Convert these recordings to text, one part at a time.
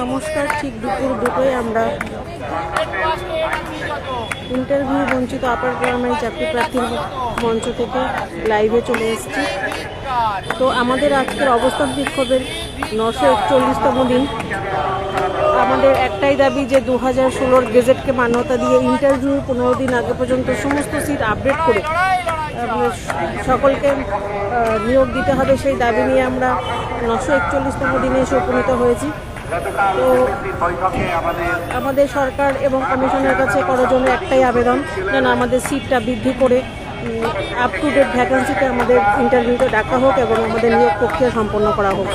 নমস্কার, ঠিক দুপুর দুটোয় আমরা ইন্টারভিউ বঞ্চিত আপার প্রাইমারি চাকরি প্রার্থীর মঞ্চ থেকে লাইভে চলে এসেছি। তো আমাদের আজকের অবস্থান বিক্ষোভের নশো একচল্লিশতম দিন। আমাদের একটাই দাবি যে দু হাজার ষোলোর গেজেটকে মান্যতা দিয়ে ইন্টারভিউ পনেরো দিন আগে পর্যন্ত সমস্ত সিট আপডেট করে সকলকে নিয়োগ দিতে হবে। সেই দাবি নিয়ে আমরা নশো একচল্লিশতম দিনে এসে উপনীত হয়েছি। তো আমাদের সরকার এবং কমিশনের কাছে করার জন্য একটাই আবেদন, যেন আমাদের সিটটা বৃদ্ধি করে আপ টু ডেট ভ্যাকেন্সিতে আমাদের ইন্টারভিউতে ডাকা হোক এবং আমাদের নিয়োগ প্রক্রিয়া সম্পন্ন করা হোক।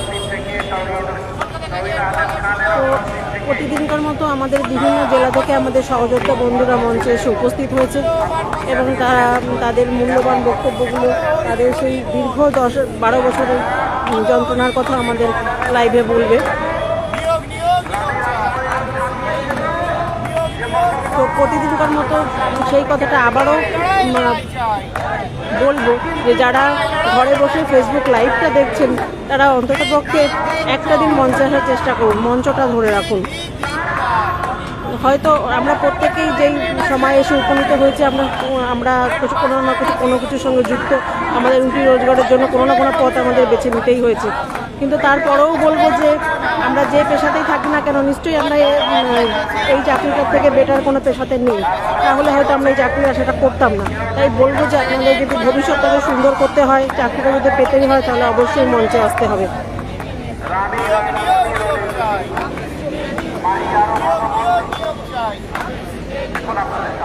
তো প্রতিদিনকার মতো আমাদের বিভিন্ন জেলা থেকে আমাদের সহযোগিতা বন্ধুরা মঞ্চে এসে উপস্থিত হয়েছে এবং তারা, তাদের মূল্যবান বক্তব্যগুলো, তাদের সেই দীর্ঘ দশ, বারো বছরের যন্ত্রণার কথা আমাদের লাইভে বলবে। তো প্রতিদিনকার মতো সেই কথাটা আবারও বলব যে যারা ঘরে বসে ফেসবুক লাইভটা দেখছেন, তারা অন্ততপক্ষে একটা দিন মঞ্চে আসার চেষ্টা করুন, মঞ্চটা ধরে রাখুন। হয়তো আমরা প্রত্যেকেই যেই সময় এসে উপনীত হয়েছে, আমরা আমরা কিছু কোনো না কিছু, কোনো কিছুর সঙ্গে যুক্ত, আমাদের রুটি রোজগারের জন্য কোনো না কোনো পথ আমাদের বেছে নিতেই হয়েছে। কিন্তু তারপরেও বলব যে আমরা যে পেশাতেই থাকি না কেন, নিশ্চয়ই আমরা এই চাকরিটার থেকে বেটার কোনো পেশাতে নেই। তাহলে হয়তো আমরা এই চাকরি আশাটা করতাম না। তাই বলব যে আপনাদের যদি ভবিষ্যৎটাকে সুন্দর করতে হয়, চাকরিটা যদি পেতেই হয়, তাহলে অবশ্যই মঞ্চে আসতে হবে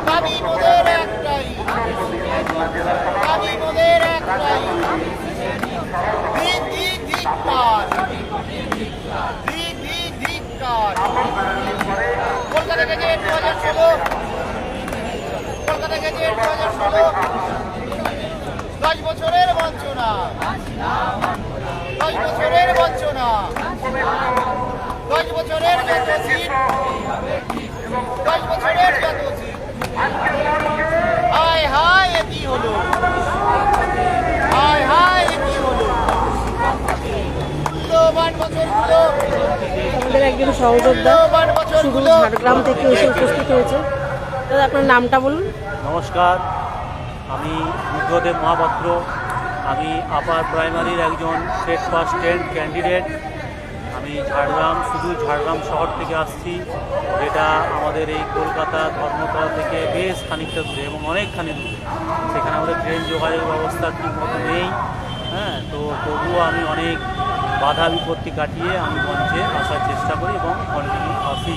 দাবি মোদের একটাই দাবি মোদের একটাই দিদি ধিক্কার দিদি ধিক্কার কলকাতা গেজেট দু হাজার ষোলো কলকাতা গেজেট দু হাজার ষোলো দশ বছরের বঞ্চনা। দশ বছরের বঞ্চনা। দশ বছরের যত সিট দশ বছরের যত সিট হায় হায় এ কি হলো হায় হায় এ কি হলো মূল্যবান বছরগুলো আমাদের একজন সহযোদ্ধা শুধু ঝাড়গ্রাম থেকে এসে উপস্থিত হয়েছে। দাদা, আপনার নামটা বলুন। নমস্কার। আমি বুদ্ধদেব মহাপাত্র। আমি আপার প্রাইমারির একজন স্টেট ফার্স্ট টেন্ট ক্যান্ডিডেট আমি ঝাড়গ্রাম, শুধু ঝাড়গ্রাম শহর থেকে আসছি। যেটা আমাদের এই কলকাতা ধর্মতলা থেকে বেশ খানিকটা দূরে এবং অনেকখানি দূরে। সেখানে আমাদের ট্রেন যোগাযোগ ব্যবস্থা ঠিক মতো নেই। হ্যাঁ তো তবুও আমি অনেক বাধা বিপত্তি কাটিয়ে আমি মঞ্চে আসার চেষ্টা করি এবং কন্টিনিউ আসি।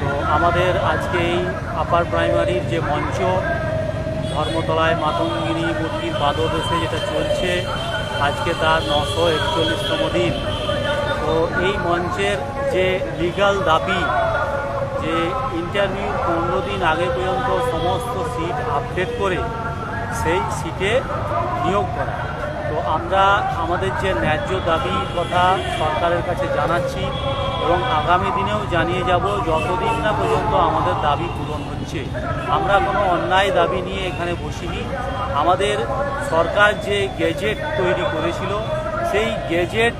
তো আমাদের আজকে এই আপার প্রাইমারির যে মঞ্চ, ধর্মতলায় মাতঙ্গিনী মূর্তির পাদদেশে যেটা চলছে, আজকে তার নশো একচল্লিশতম দিন। তো এই মঞ্চের যে লিগাল দাবি, যে ইন্টারভিউ পনেরো দিন আগে পর্যন্ত সমস্ত সিট আপডেট করে, সেই সিটে নিয়োগ করা। তো আমরা আমাদের যে ন্যায্য দাবি কথা সরকারের কাছে জানাচ্ছি এবং আগামী দিনেও জানিয়ে যাব, যতদিন না পর্যন্ত আমাদের দাবি পূরণ হচ্ছে। আমরা কোনো অন্যায় দাবি নিয়ে এখানে বসিনি। আমাদের সরকার যে গেজেট তৈরি করেছিল, সেই গেজেট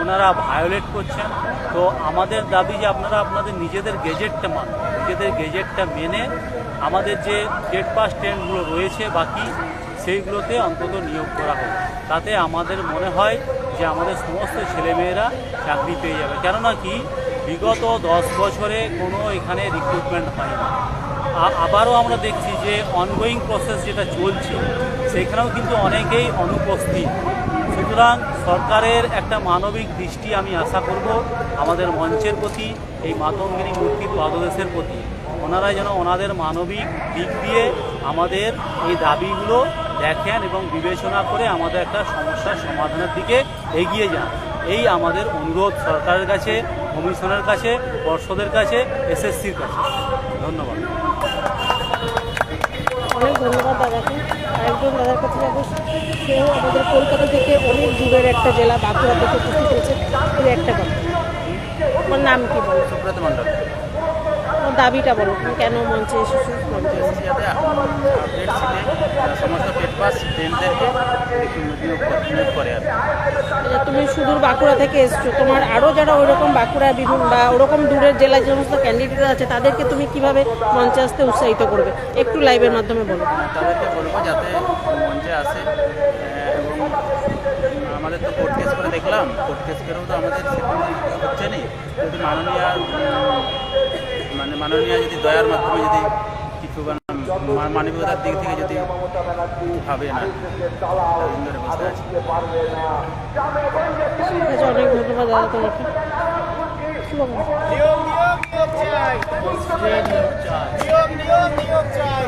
ওনারা ভায়োলেট করছেন। তো আমাদের দাবি যে আপনারা আপনাদের নিজেদের গেজেটটা মান নিজেদের গেজেটটা মেনে আমাদের যে ডেট পাস ট্রেনগুলো রয়েছে বাকি সেইগুলোতে অন্তত নিয়োগ করা হোক। তাতে আমাদের মনে হয় যে আমাদের সমস্ত ছেলেমেয়েরা চাকরি পেয়ে যাবে। কেননা কি? বিগত দশ বছরে কোনো এখানে রিক্রুটমেন্ট হয় না আবারও আমরা দেখছি যে অনগোয়িং প্রসেস যেটা চলছে, সেখানেও কিন্তু অনেকেই অনুপস্থিত। সুতরাং সরকারের একটা মানবিক দৃষ্টি আমি আশা করব আমাদের মঞ্চের প্রতি, এই মাতঙ্গিনী মূর্তির পাদদেশের প্রতি। ওনারা যেন ওনাদের মানবিক দিক দিয়ে আমাদের এই দাবিগুলো দেখেন এবং বিবেচনা করে আমাদের একটা সমস্যার সমাধানের দিকে এগিয়ে যান। এই আমাদের অনুরোধ সরকারের কাছে কমিশনের কাছে পর্ষদের কাছে এসএসসির কাছে। ধন্যবাদ। অনেক ধন্যবাদ দাদাকে। আরেকজন দাদার কাছে যাব। সেও আমাদের কলকাতা থেকে অনেক দূরের একটা জেলা বাঁকুড়া থেকে উপস্থিত হয়েছে। একটা কথা। আমার নাম কি বলো সুব্রত মণ্ডল। আমার দাবিটা বলো কেন মঞ্চে এসেছ? সমস্ত আচ্ছা, তুমি সুদূর বাঁকুড়া থেকে এসছো তোমার আরও যারা ওইরকম বাঁকুড়া বিভিন্ন বা ওরকম দূরের জেলায় সমস্ত ক্যান্ডিডেট আছে তাদেরকে তুমি কীভাবে মঞ্চে আসতে উৎসাহিত করবে? একটু লাইভের মাধ্যমে বলো। তাদেরকে বলব যাতে মঞ্চে আসে আমাদের তো কোর্ট কেস করে দেখলাম কোর্ট কেস করেও তো আমাদের হচ্ছে নি যদি মাননীয় মানে মাননীয় যদি দয়ার মাধ্যমে যদি কিছু মানে মানবিকতার দিক থেকে যদি ভাবে না ধরে বসে আছে অনেক ধন্যবাদ দাদা তোমাকে শুভকামনা নিয়োগ নিয়োগ নিয়োগ চাই